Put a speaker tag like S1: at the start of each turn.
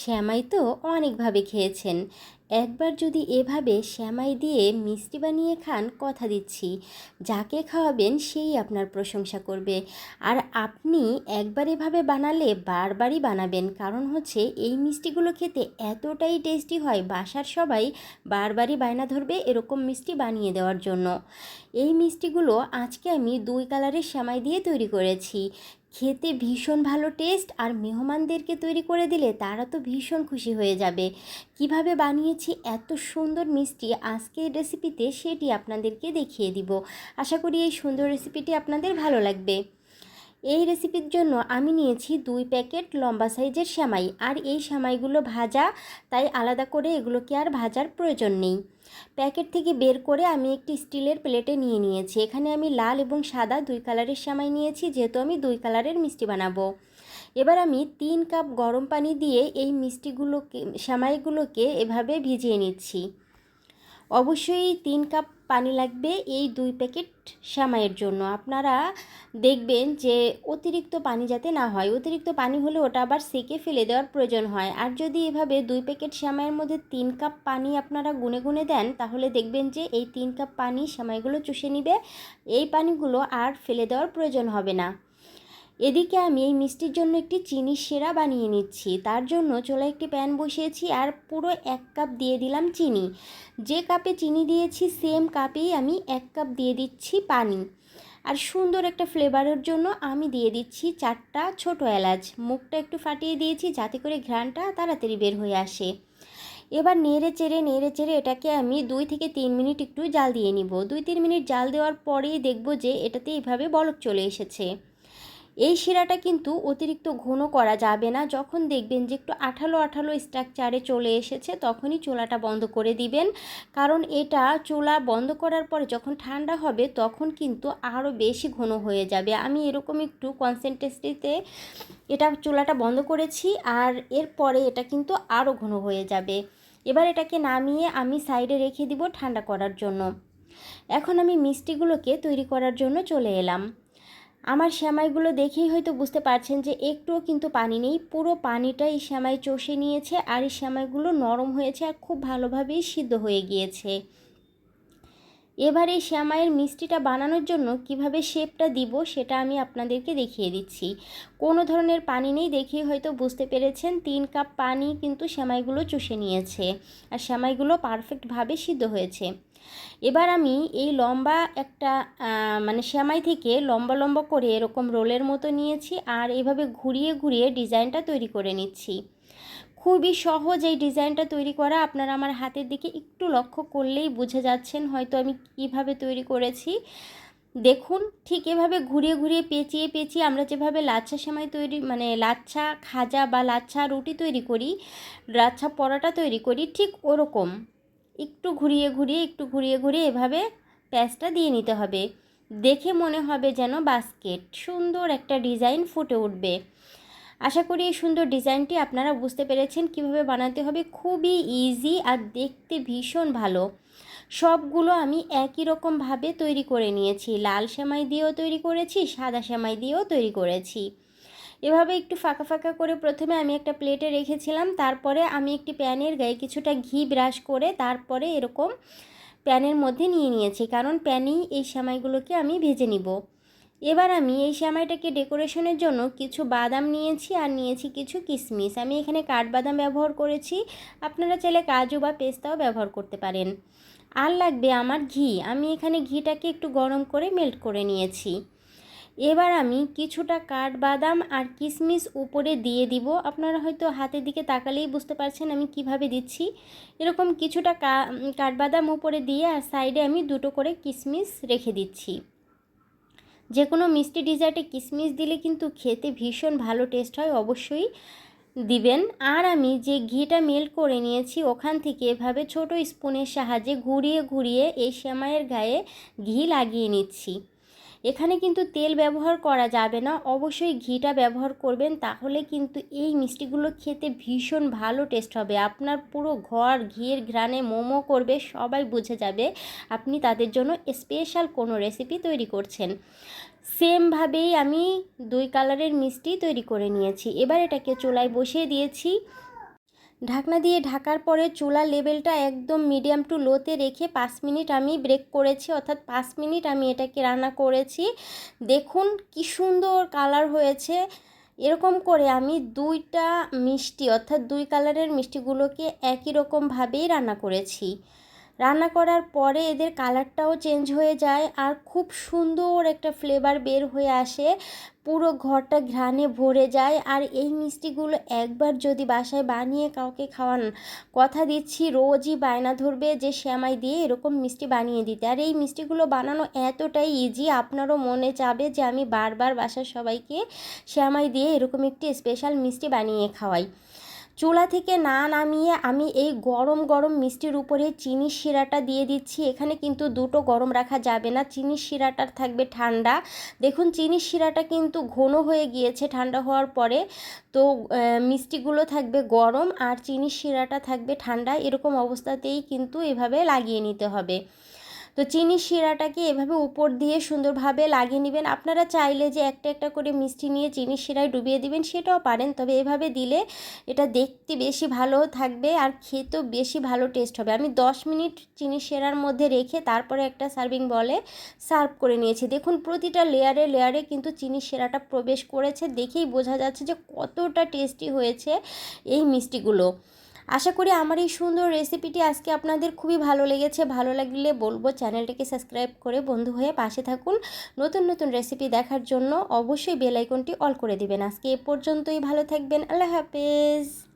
S1: শ্যামাই তো অনেকভাবে খেয়েছেন। একবার যদি এভাবে শ্যামাই দিয়ে মিষ্টি বানিয়ে খান, কথা দিচ্ছি। যাকে খাওয়াবেন সেই আপনার প্রশংসা করবে। আর আপনি একবার এভাবে বানালে বারবারই বানাবেন। কারণ হচ্ছে, এই মিষ্টিগুলো খেতে এতটাই টেস্টি হয়, বাসার সবাই বারবারই বায়না ধরবে এরকম মিষ্টি বানিয়ে দেওয়ার জন্য। এই মিষ্টিগুলো আজকে আমি দুই কালারের শ্যামাই দিয়ে তৈরি করেছি। খেতে ভীষণ ভালো টেস্ট আর মেহমানদেরকে তৈরি করে দিলে তারা তো ভীষণ খুশি হয়ে যাবে। কীভাবে বানিয়েছি এত সুন্দর মিষ্টি আজকের রেসিপিতে সেটি আপনাদেরকে দেখিয়ে দিব। আশা করি এই সুন্দর রেসিপিটি আপনাদের ভালো লাগবে। এই রেসিপির জন্য আমি নিয়েছি দুই প্যাকেট লম্বা সাইজের সেমাই। আর এই সেমাইগুলো ভাজা, তাই আলাদা করে এগুলোকে আর ভাজার প্রয়োজন নেই। প্যাকেট থেকে বের করে আমি একটি স্টিলের প্লেটে নিয়ে নিয়েছি। এখানে আমি লাল এবং সাদা দুই কালারের সেমাই নিয়েছি, যেহেতু আমি দুই কালারের মিষ্টি বানাবো। এবার আমি তিন কাপ গরম পানি দিয়ে এই মিষ্টিগুলোকে, সেমাইগুলোকে এভাবে ভিজিয়ে নিচ্ছি। অবশ্যই তিন কাপ পানি লাগবে এই দুই প্যাকেট শ্যামাইয়ের জন্য। আপনারা দেখবেন যে অতিরিক্ত পানি যাতে না হয়, অতিরিক্ত পানি হলে ওটা আবার সেকে ফেলে দেওয়ার প্রয়োজন হয়। আর যদি এভাবে দুই প্যাকেট শ্যামাইয়ের মধ্যে তিন কাপ পানি আপনারা গুনে গুনে দেন, তাহলে দেখবেন যে এই তিন কাপ পানি শ্যামাইগুলো চুষে নিবে। এই পানিগুলো আর ফেলে দেওয়ার প্রয়োজন হবে না। এদিকে আমি এই মিষ্টির জন্য একটি চিনি সেরা বানিয়ে নিচ্ছি। তার জন্য চলে একটি প্যান বসিয়েছি আর পুরো এক কাপ দিয়ে দিলাম চিনি। যে কাপে চিনি দিয়েছি, সেম কাপেই আমি এক কাপ দিয়ে দিচ্ছি পানি। আর সুন্দর একটা ফ্লেভারের জন্য আমি দিয়ে দিচ্ছি চারটা ছোট এলাচ। মুখটা একটু ফাটিয়ে দিয়েছি যাতে করে ঘ্রাণটা তাড়াতাড়ি বের হয়ে আসে। এবার নেড়ে চেড়ে নেড়ে চেড়ে এটাকে আমি দুই থেকে তিন মিনিট একটু জাল দিয়ে নিব। দুই তিন মিনিট জাল দেওয়ার পরেই দেখব যে এটাতে এভাবে বলক চলে এসেছে। এই শিরাটা কিন্তু অতিরিক্ত ঘন করা যাবে না। যখন দেখবেন যে একটু আঠালো আঠালো স্ট্রাকচারে চলে এসেছে, তখনই চুলাটা বন্ধ করে দিবেন। কারণ এটা চুলা বন্ধ করার পরে যখন ঠান্ডা হবে, তখন কিন্তু আরও বেশি ঘন হয়ে যাবে। আমি এরকম একটু কনসেন্ট্রেসিতে এটা চুলাটা বন্ধ করেছি আর এরপরে এটা কিন্তু আরও ঘন হয়ে যাবে। এবার এটাকে নামিয়ে আমি সাইডে রেখে দিব ঠান্ডা করার জন্য। এখন আমি মিষ্টিগুলোকে তৈরি করার জন্য চলে এলাম। আমার শ্যামাইগুলো দেখেই হয়তো বুঝতে পারছেন যে একটুও কিন্তু পানি নেই। পুরো পানিটা এই শ্যামাই চষে নিয়েছে আর এই শ্যামাইগুলো নরম হয়েছে আর খুব ভালোভাবেই সিদ্ধ হয়ে গিয়েছে। এবার এই শ্যামাইয়ের মিষ্টিটা বানানোর জন্য কীভাবে শেপটা দিব সেটা আমি আপনাদেরকে দেখিয়ে দিচ্ছি। কোনো ধরনের পানি নেই দেখেই হয়তো বুঝতে পেরেছেন, তিন কাপ পানি কিন্তু শ্যামাইগুলো চষে নিয়েছে। আর শ্যামাইগুলো পারফেক্টভাবে সিদ্ধ হয়েছে। এবার আমি এই লম্বা একটা মানে সেমাই থেকে লম্বা লম্বা করে এরকম রোলের মতো নিয়েছি আর এভাবে ঘুরিয়ে ঘুরিয়ে ডিজাইনটা তৈরি করে নিচ্ছি। খুবই সহজ এই ডিজাইনটা তৈরি করা। আপনারা আমার হাতের দিকে একটু লক্ষ্য করলেই বুঝে যাচ্ছেন হয়তো আমি কীভাবে তৈরি করেছি। দেখুন, ঠিক এভাবে ঘুরিয়ে ঘুরিয়ে পেঁচিয়ে পেঁচিয়ে আমরা যেভাবে লাচ্ছা সেমাই তৈরি মানে লাচ্ছা খাজা বা লাচ্ছা রুটি তৈরি করি, লাচ্ছা পরোটা তৈরি করি, ঠিক ওরকম। একটু ঘুরিয়ে ঘুরিয়ে, একটু ঘুরিয়ে ঘুরিয়ে এভাবে প্যাঁচটা দিয়ে নিতে হবে। দেখে মনে হবে যেন বাস্কেট। সুন্দর একটা ডিজাইন ফুটে উঠবে। আশা করি এই সুন্দর ডিজাইনটি আপনারা বুঝতে পেরেছেন কীভাবে বানাতে হবে। খুবই ইজি আর দেখতে ভীষণ ভালো। সবগুলো আমি একই রকমভাবে তৈরি করে নিয়েছি। লাল সেমাই দিয়েও তৈরি করেছি, সাদা সেমাই দিয়েও তৈরি করেছি। এভাবে একটু ফাঁকা ফাঁকা করে প্রথমে আমি একটা প্লেটে রেখেছিলাম, তারপরে আমি একটি প্যানের গায়ে কিছুটা ঘি ব্রাশ করে তারপরে এরকম প্যানের মধ্যে নিয়ে নিয়েছি, কারণ প্যানেই এই সেমাইগুলোকে আমি ভেজে নিব। এবার আমি এই সেমাইটাকে ডেকোরেশনের জন্য কিছু বাদাম নিয়েছি আর নিয়েছি কিছু কিশমিশ আমি এখানে কাঠবাদাম ব্যবহার করেছি, আপনারা চাইলে কাজু বা পেস্তাও ব্যবহার করতে পারেন। আর লাগবে আমার ঘি। আমি এখানে ঘিটাকে একটু গরম করে মেল্ট করে নিয়েছি। এবার আমি কিছুটা কাঠবাদাম আর কিশমিশ উপরে দিয়ে দিব। আপনারা হয়তো হাতের দিকে তাকালেই বুঝতে পারছেন আমি কীভাবে দিচ্ছি। এরকম কিছুটা কাঠবাদাম উপরে দিয়ে আর সাইডে আমি দুটো করে কিশমিশ রেখে দিচ্ছি। যে কোনো মিষ্টি ডিজার্টে কিশমিশ দিলে কিন্তু খেতে ভীষণ ভালো টেস্ট হয়, অবশ্যই দিবেন। আর আমি যে ঘিটা মেল্ট করে নিয়েছি ওখান থেকে এভাবে ছোট স্পুনের সাহায্যে ঘুরিয়ে ঘুরিয়ে এই সেমাইয়ের গায়ে ঘি লাগিয়ে নিচ্ছি। এখানে কিন্তু তেল ব্যবহার করা যাবে না। অবশ্যই ঘিটা ব্যবহার করবেন, তাহলে কিন্তু এই মিষ্টিগুলো খেতে ভীষণ ভালো টেস্ট হবে। আপনার পুরো ঘর ঘিয়ের ঘ্রাণে মোমো করবে, সবাই বুঝে যাবে আপনি তাদের জন্য স্পেশাল কোনো রেসিপি তৈরি করছেন। সেমভাবেই আমি দুই কালারের মিষ্টি তৈরি করে নিয়েছি। এবার এটাকে চুলায় বসিয়ে দিয়েছি। ঢাকনা দিয়ে ঢাকার পরে চুলা লেভেলটা একদম মিডিয়াম টু লোতে রেখে পাঁচ মিনিট আমি ব্রেক করেছি, অর্থাৎ পাঁচ মিনিট আমি এটাকে রান্না করেছি। দেখুন কি সুন্দর কালার হয়েছে। এরকম করে আমি দুইটা মিষ্টি, অর্থাৎ দুই কালারের মিষ্টিগুলোকে একই রকমভাবেই রান্না করেছি। রান্না করার পরে এদের কালারটাও চেঞ্জ হয়ে যায় আর খুব সুন্দর একটা ফ্লেভার বের হয়ে আসে। পুরো ঘরটা ঘ্রাণে ভরে যায় আর এই মিষ্টিগুলো একবার যদি বাসায় বানিয়ে কাউকে খাওয়ান, কথা দিচ্ছি রোজই বায়না ধরবে যে শ্যামাই দিয়ে এরকম মিষ্টি বানিয়ে দিতে। আর এই মিষ্টিগুলো বানানো এতটাই ইজি আপনারও মনে যাবে যে আমি বারবার বাসার সবাইকে শ্যামাই দিয়ে এরকম একটি স্পেশাল মিষ্টি বানিয়ে খাওয়াই। চুলা থেকে না নামিয়ে আমি এই গরম গরম মিষ্টির উপরে চিনির শিরাটা দিয়ে দিচ্ছি। এখানে কিন্তু দুটো গরম রাখা যাবে না। চিনির শিরাটা থাকবে ঠান্ডা। দেখুন চিনির শিরাটা কিন্তু ঘন হয়ে গিয়েছে ঠান্ডা হওয়ার পরে। তো মিষ্টিগুলো থাকবে গরম আর চিনির শিরাটা থাকবে ঠান্ডা। এরকম অবস্থাতেই কিন্তু এভাবে লাগিয়ে নিতে হবে। তো চিনি শিরাটাকে এভাবে উপর দিয়ে সুন্দরভাবে লাগিয়ে নেবেন। আপনারা চাইলে যে একটা একটা করে মিষ্টি নিয়ে চিনি শিরায় ডুবিয়ে দিবেন সেটাও পারেন, তবে এভাবে দিলে এটা দেখতে বেশি ভালো থাকবে আর খেতেও বেশি ভালো টেস্ট হবে। আমি দশ মিনিট চিনি শিরার মধ্যে রেখে তারপরে একটা সার্ভিং বলে সার্ভ করে নিয়েছি। দেখুন প্রতিটা লেয়ারে লেয়ারে কিন্তু চিনি শিরাটা প্রবেশ করেছে, দেখেই বোঝা যাচ্ছে যে কতটা টেস্টি হয়েছে এই মিষ্টিগুলো। আশা করি আমার এই সুন্দর রেসিপিটি আজকে আপনাদের খুবই ভালো লেগেছে। ভালো লাগলে বলব চ্যানেলটিকে সাবস্ক্রাইব করে বন্ধু হয়ে পাশে থাকুন। নতুন নতুন রেসিপি দেখার জন্য অবশ্যই বেলাইকনটি অল করে দিবেন। আজকে এ পর্যন্তই, ভালো থাকবেন, আল্লাহ হাফেজ।